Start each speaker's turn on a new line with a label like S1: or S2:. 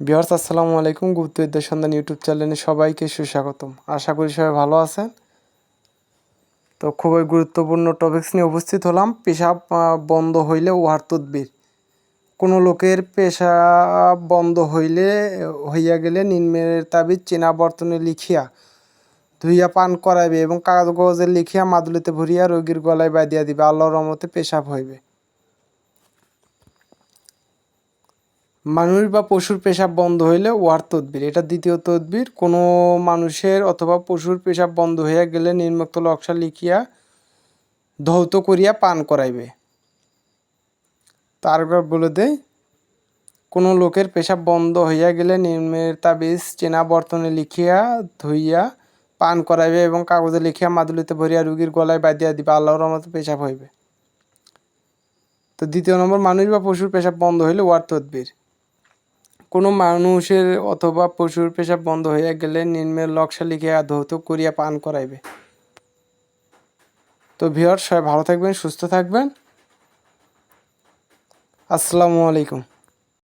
S1: বিহার্স আসসালামু আলাইকুম। গুপ্ত বিদ্যার সন্ধান ইউটিউব চ্যানেলে সবাইকে সুস্বাগতম। আশা করি সবাই ভালো আছেন। তো খুবই গুরুত্বপূর্ণ টপিক্স নিয়ে উপস্থিত হলাম। পেশাব বন্ধ হইলে উহার তদবির। কোনো লোকের পেশা বন্ধ হইলে, হইয়া গেলে নিম্নের তাবিজ চেনা বর্তনে লিখিয়া, ধুইয়া পান করাইবে এবং কাগজ কাগজে লিখিয়া মাদুলিতে ভরিয়া রোগীর গলায় বাঁধিয়া দিবে। আল্লাহর রহমতে পেশাব হইবে। মানুষ বা পশুর পেশাব বন্ধ হইলে ওয়ার তদবির। এটা দ্বিতীয় তদবির। কোনো মানুষের অথবা পশুর পেশাব বন্ধ হইয়া গেলে নির্মুক্ত লক্ষা লিখিয়া ধৌত করিয়া পান করাইবে। তারপর বলে দেয় কোনো লোকের পেশাব বন্ধ হইয়া গেলে নিম্নের তাবিজ, চেনা বর্তনে লিখিয়া ধুইয়া পান করাইবে এবং কাগজে লিখিয়া মাদুলিতে ভরিয়া রুগীর গলায় বাঁধিয়া দিবে। আল্লাহর রহমতে পেশাব হইবে। তো দ্বিতীয় নম্বর, মানুষ বা পশুর পেশাব বন্ধ হইলে ওয়ার তদবির। কোনো মানুষের অথবা পশুর পেশাব বন্ধ হইয়া গেলে নিম্নের লক্ষা লিখিয়া ধৌত করিয়া পান করাইবে। তো ভিওর সবাই ভালো থাকবেন, সুস্থ থাকবেন। আসসালামু আলাইকুম।